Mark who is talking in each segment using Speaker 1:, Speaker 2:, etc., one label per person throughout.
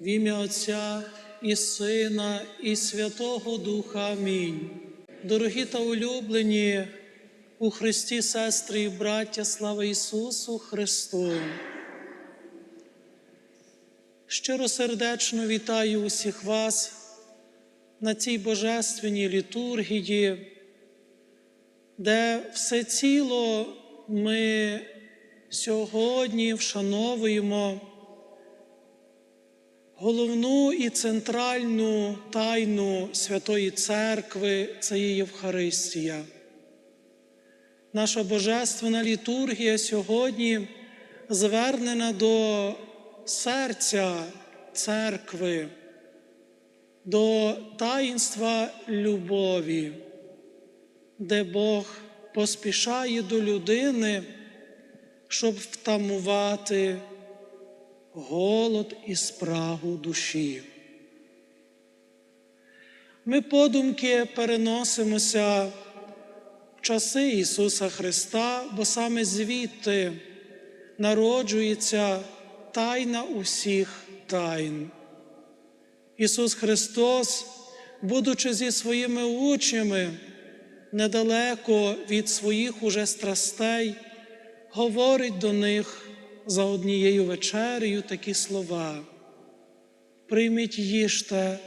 Speaker 1: В ім'я Отця і Сина, і Святого Духа. Амінь. Дорогі та улюблені у Христі, сестри і браття, слава Ісусу Христу. Щиросердечно вітаю усіх вас на цій божественній літургії, де все ціло ми сьогодні вшановуємо головну і центральну тайну Святої Церкви це є Євхаристія. Наша божественна літургія сьогодні звернена до серця церкви, до таїнства любові, де Бог поспішає до людини, щоб втамувати голод і спрагу душі. Ми подумки переносимося в часи Ісуса Христа, бо саме звідти народжується тайна усіх тайн. Ісус Христос, будучи зі своїми учнями недалеко від своїх уже страстей, говорить до них за однією вечерею такі слова. Прийміть їжте,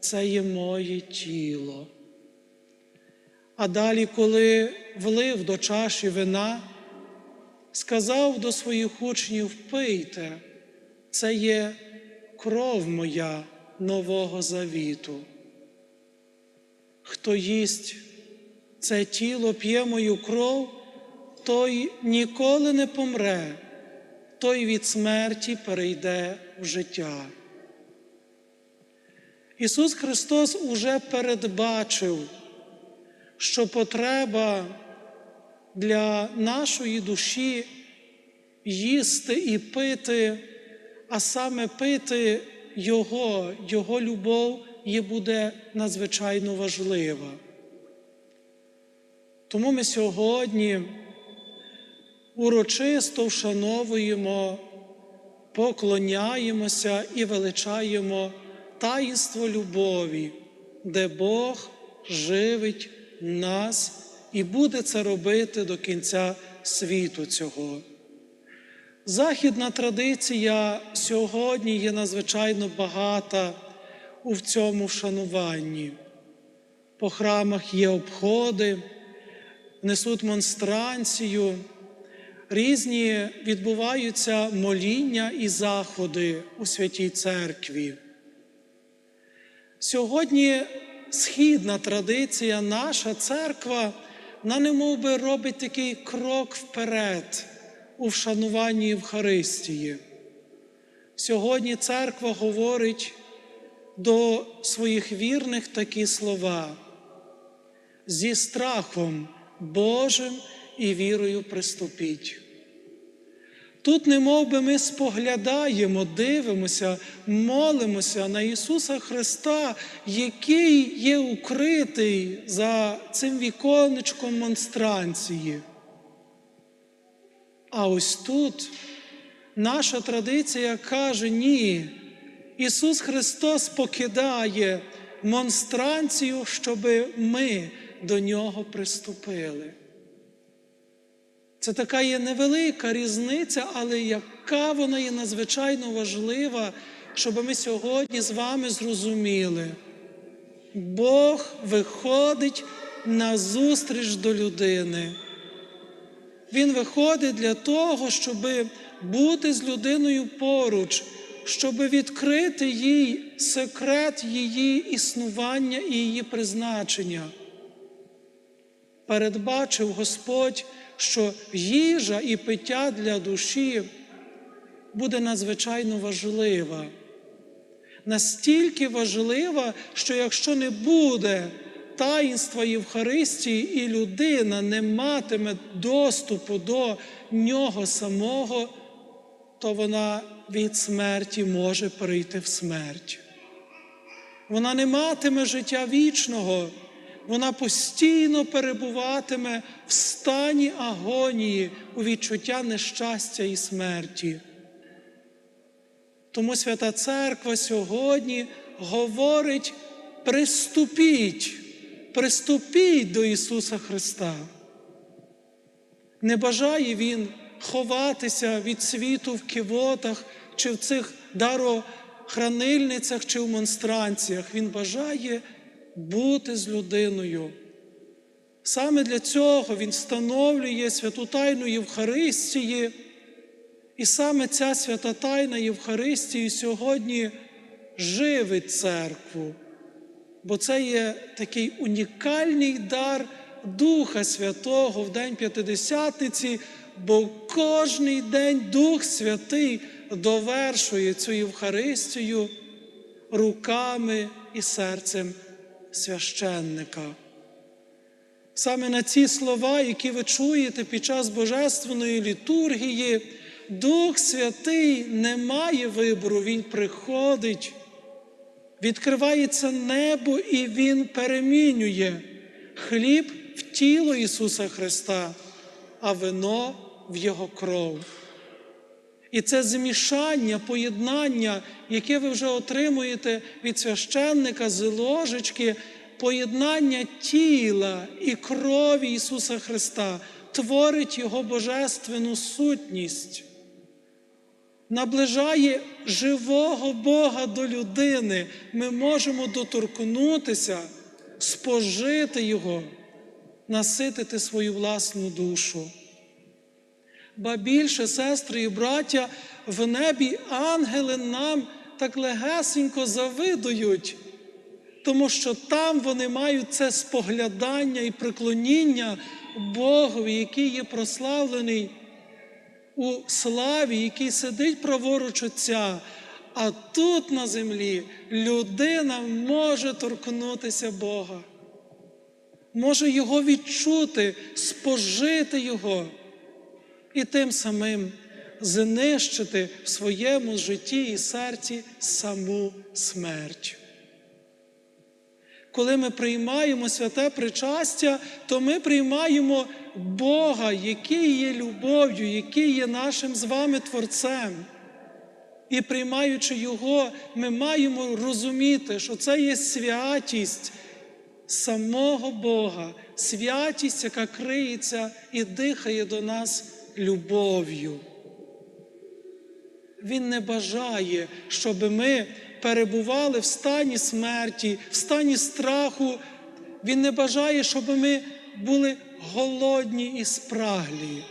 Speaker 1: це є моє тіло. А далі, коли влив до чаші вина, сказав до своїх учнів: пийте, це є кров моя нового завіту. Хто їсть це тіло, п'є мою кров, той ніколи не помре, той від смерті перейде в життя. Ісус Христос уже передбачив, що потреба для нашої душі їсти і пити, а саме пити Його, Його любов є буде надзвичайно важлива. Тому ми сьогодні урочисто вшановуємо, поклоняємося і величаємо таїнство любові, де Бог живить нас і буде це робити до кінця світу цього. Західна традиція сьогодні є надзвичайно багата у цьому вшануванні. По храмах є обходи, несуть монстранцію, різні відбуваються моління і заходи у святій церкві. Сьогодні східна традиція, наша церква, вона немов би робить такий крок вперед у вшануванні Євхаристії. Сьогодні церква говорить до своїх вірних такі слова. Зі страхом Божим і вірою приступіть. Тут, немов би ми споглядаємо, дивимося, молимося на Ісуса Христа, який є укритий за цим віконечком монстранції. А ось тут наша традиція каже: ні, Ісус Христос покидає монстранцію, щоб ми до Нього приступили. Це така є невелика різниця, але яка вона є надзвичайно важлива, щоб ми сьогодні з вами зрозуміли. Бог виходить на зустріч до людини. Він виходить для того, щоб бути з людиною поруч, щоб відкрити їй секрет її існування і її призначення. Передбачив Господь, що їжа і пиття для душі буде надзвичайно важлива. Настільки важлива, що якщо не буде таїнства Євхаристії, і людина не матиме доступу до нього самого, то вона від смерті може перейти в смерть. Вона не матиме життя вічного, вона постійно перебуватиме в стані агонії у відчуття нещастя і смерті. Тому Свята Церква сьогодні говорить: приступіть, приступіть до Ісуса Христа. Не бажає Він ховатися від світу в кивотах чи в цих дарохранильницях чи в монстранціях. Він бажає бути з людиною. Саме для цього Він встановлює святу тайну Євхаристії. І саме ця свята тайна Євхаристії сьогодні живить церкву, бо це є такий унікальний дар Духа Святого в День П'ятидесятниці, бо кожний день Дух Святий довершує цю Євхаристію руками і серцем священника. Саме на ці слова, які ви чуєте під час Божественної літургії, Дух Святий не має вибору, Він приходить, відкривається небо і Він перемінює хліб в тіло Ісуса Христа, а вино в Його кров. І це змішання, поєднання, яке ви вже отримуєте від священника з ложечки, поєднання тіла і крові Ісуса Христа творить Його божественну сутність, наближає живого Бога до людини. Ми можемо доторкнутися, спожити Його, наситити свою власну душу. Ба більше, сестри і браття, в небі ангели нам так легесенько завидують, тому що там вони мають це споглядання і приклоніння Богові, який є прославлений у славі, який сидить праворуч Отця. А тут на землі людина може торкнутися Бога, може Його відчути, спожити Його і тим самим знищити в своєму житті і серці саму смерть. Коли ми приймаємо святе причастя, то ми приймаємо Бога, який є любов'ю, який є нашим з вами Творцем. І приймаючи Його, ми маємо розуміти, що це є святість самого Бога, святість, яка криється і дихає до нас любов'ю. Він не бажає, щоб ми перебували в стані смерті, в стані страху. Він не бажає, щоб ми були голодні і спраглі.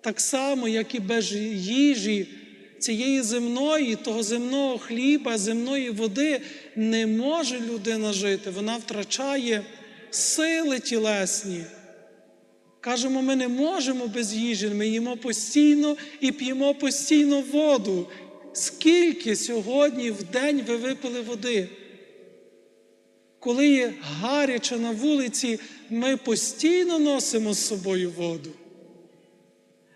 Speaker 1: Так само, як і без їжі цієї земної, того земного хліба, земної води не може людина жити, вона втрачає сили тілесні. Кажемо, ми не можемо без їжі, ми їмо постійно і п'ємо постійно воду. Скільки сьогодні в день ви випили води? Коли є гаряче на вулиці, ми постійно носимо з собою воду.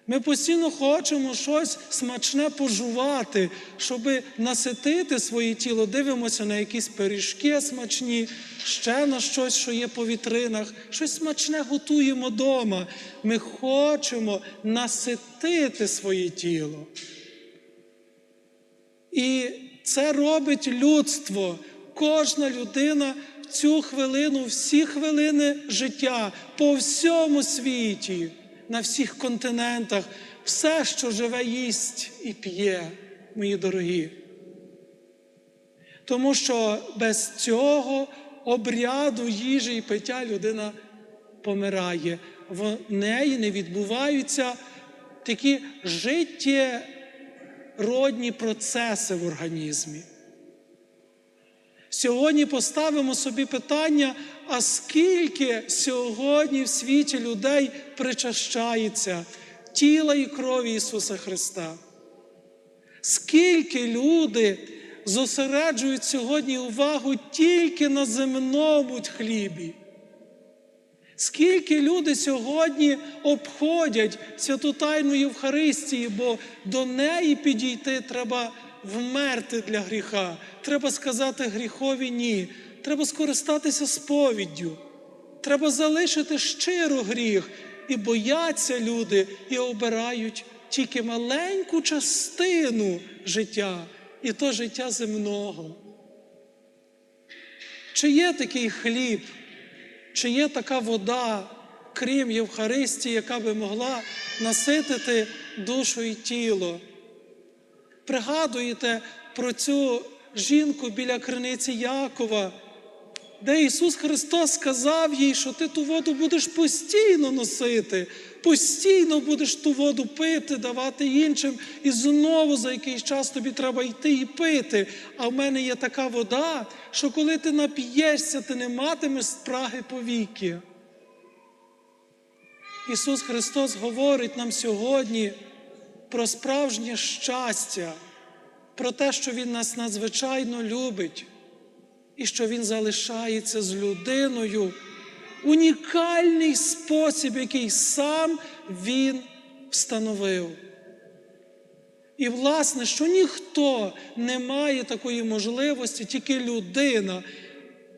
Speaker 1: Ми постійно хочемо щось смачне пожувати, щоб наситити своє тіло. Дивимося на якісь пиріжки смачні, ще на щось, що є по вітринах, щось смачне готуємо вдома. Ми хочемо наситити своє тіло. І це робить людство. Кожна людина в цю хвилину, всі хвилини життя по всьому світі на всіх континентах, все, що живе, їсть і п'є, мої дорогі. Тому що без цього обряду їжі і пиття людина помирає. В неї не відбуваються такі життєродні процеси в організмі. Сьогодні поставимо собі питання, а скільки сьогодні в світі людей причащається тіла і крові Ісуса Христа? Скільки люди зосереджують сьогодні увагу тільки на земному хлібі? Скільки люди сьогодні обходять святу Тайну Євхаристії, бо до неї підійти треба вмерти для гріха. Треба сказати гріхові ні. Треба скористатися сповіддю. Треба залишити щиро гріх. І бояться люди, і обирають тільки маленьку частину життя, і то життя земного. Чи є такий хліб, чи є така вода, крім Євхаристії, яка би могла наситити душу і тіло? Пригадуєте про цю жінку біля криниці Якова, де Ісус Христос сказав їй, що ти ту воду будеш постійно носити, постійно будеш ту воду пити, давати іншим, і знову за якийсь час тобі треба йти і пити. А в мене є така вода, що коли ти нап'єшся, ти не матимеш спраги повіки. Ісус Христос говорить нам сьогодні про справжнє щастя, про те, що Він нас надзвичайно любить і що Він залишається з людиною унікальний спосіб, який сам Він встановив. І, власне, що ніхто не має такої можливості, тільки людина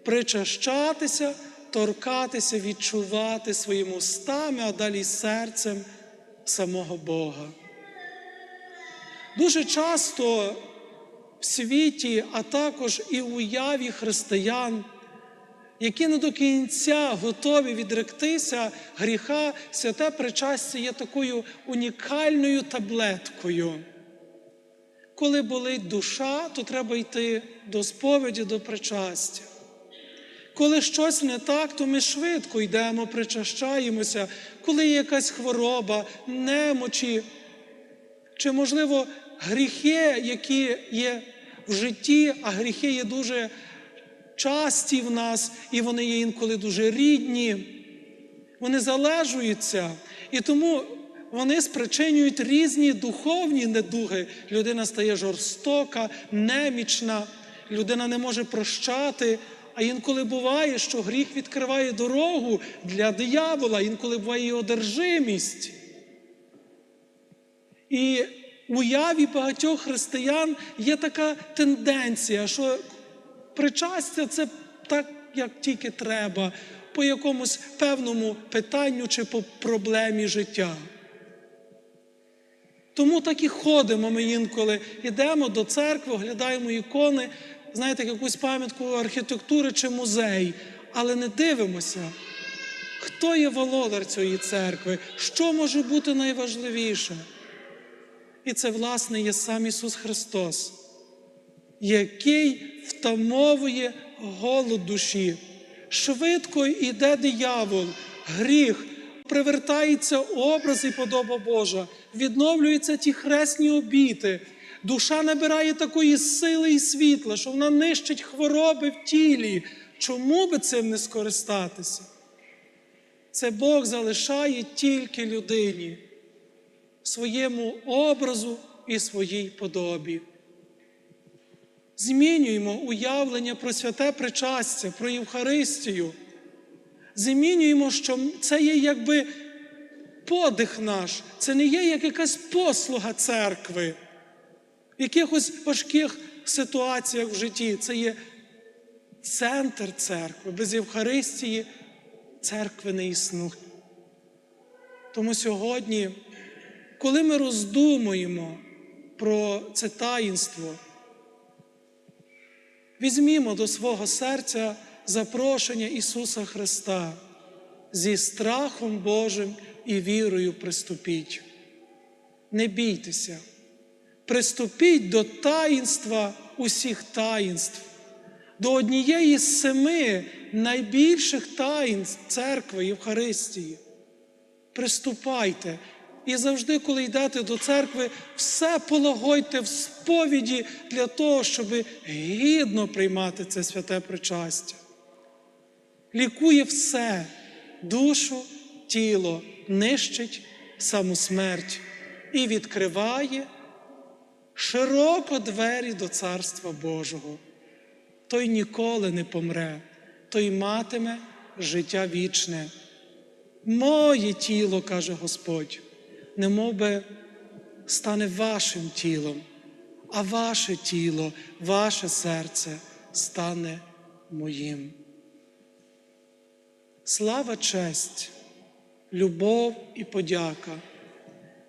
Speaker 1: причащатися, торкатися, відчувати своїми устами, а далі серцем самого Бога. Дуже часто в світі, а також і в уяві християн, які не до кінця готові відректися гріха, святе причастя є такою унікальною таблеткою. Коли болить душа, то треба йти до сповіді, до причастя. Коли щось не так, то ми швидко йдемо, причащаємося, коли є якась хвороба, немочі, чи, можливо, гріхи, які є в житті, а гріхи є дуже часті в нас, і вони є інколи дуже рідні, вони залежуються. І тому вони спричинюють різні духовні недуги. Людина стає жорстока, немічна, людина не може прощати. А інколи буває, що гріх відкриває дорогу для диявола, інколи буває і одержимість. І уяві багатьох християн є така тенденція, що причастя це так, як тільки треба, по якомусь певному питанню чи по проблемі життя. Тому так і ходимо ми інколи, йдемо до церкви, оглядаємо ікони, знаєте, якусь пам'ятку архітектури чи музей, але не дивимося, хто є володар цієї церкви, що може бути найважливіше. І це, власне, є сам Ісус Христос, який втамовує голод душі. Швидко йде диявол, гріх, привертається образ і подоба Божа, відновлюються ті хресні обіти. Душа набирає такої сили і світла, що вона нищить хвороби в тілі. Чому би цим не скористатися? Це Бог залишає тільки людині своєму образу і своїй подобі. Змінюємо уявлення про святе причастя, про Євхаристію. Змінюємо, що це є якби подих наш, це не є як якась послуга церкви в якихось важких ситуаціях в житті. Це є центр церкви. Без Євхаристії церкви не існує. Тому сьогодні, коли ми роздумуємо про це таїнство, візьмімо до свого серця запрошення Ісуса Христа зі страхом Божим і вірою приступіть. Не бійтеся, приступіть до таїнства усіх таїнств, до однієї з семи найбільших таїнств церкви Євхаристії. Приступайте. І завжди, коли йдете до церкви, все полагойте в сповіді для того, щоб гідно приймати це святе причастя. Лікує все, душу, тіло, нищить саму смерть і відкриває широко двері до Царства Божого. Той ніколи не помре, той матиме життя вічне. Моє тіло, каже Господь, не стане вашим тілом, а ваше тіло, ваше серце стане моїм. Слава честь, любов і подяка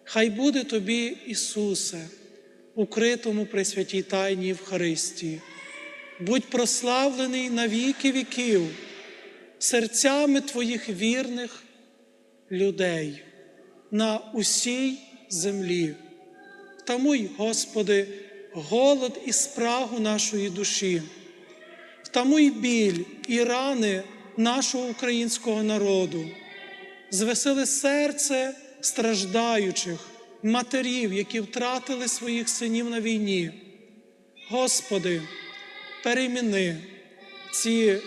Speaker 1: Хай буде тобі, Ісусе, укритому при святій Тайні Євхаристії. Будь прославлений на віки віків серцями Твоїх вірних людей на усій землі. Втамуй, Господи, голод і спрагу нашої душі, втамуй біль і рани нашого українського народу, звесели серце страждаючих, матерів, які втратили своїх синів на війні. Господи, переміни ці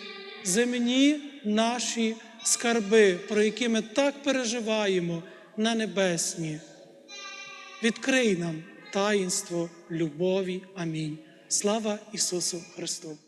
Speaker 1: земні наші скарби, про які ми так переживаємо на небесні. Відкрий нам таїнство любові. Амінь. Слава Ісусу Христу!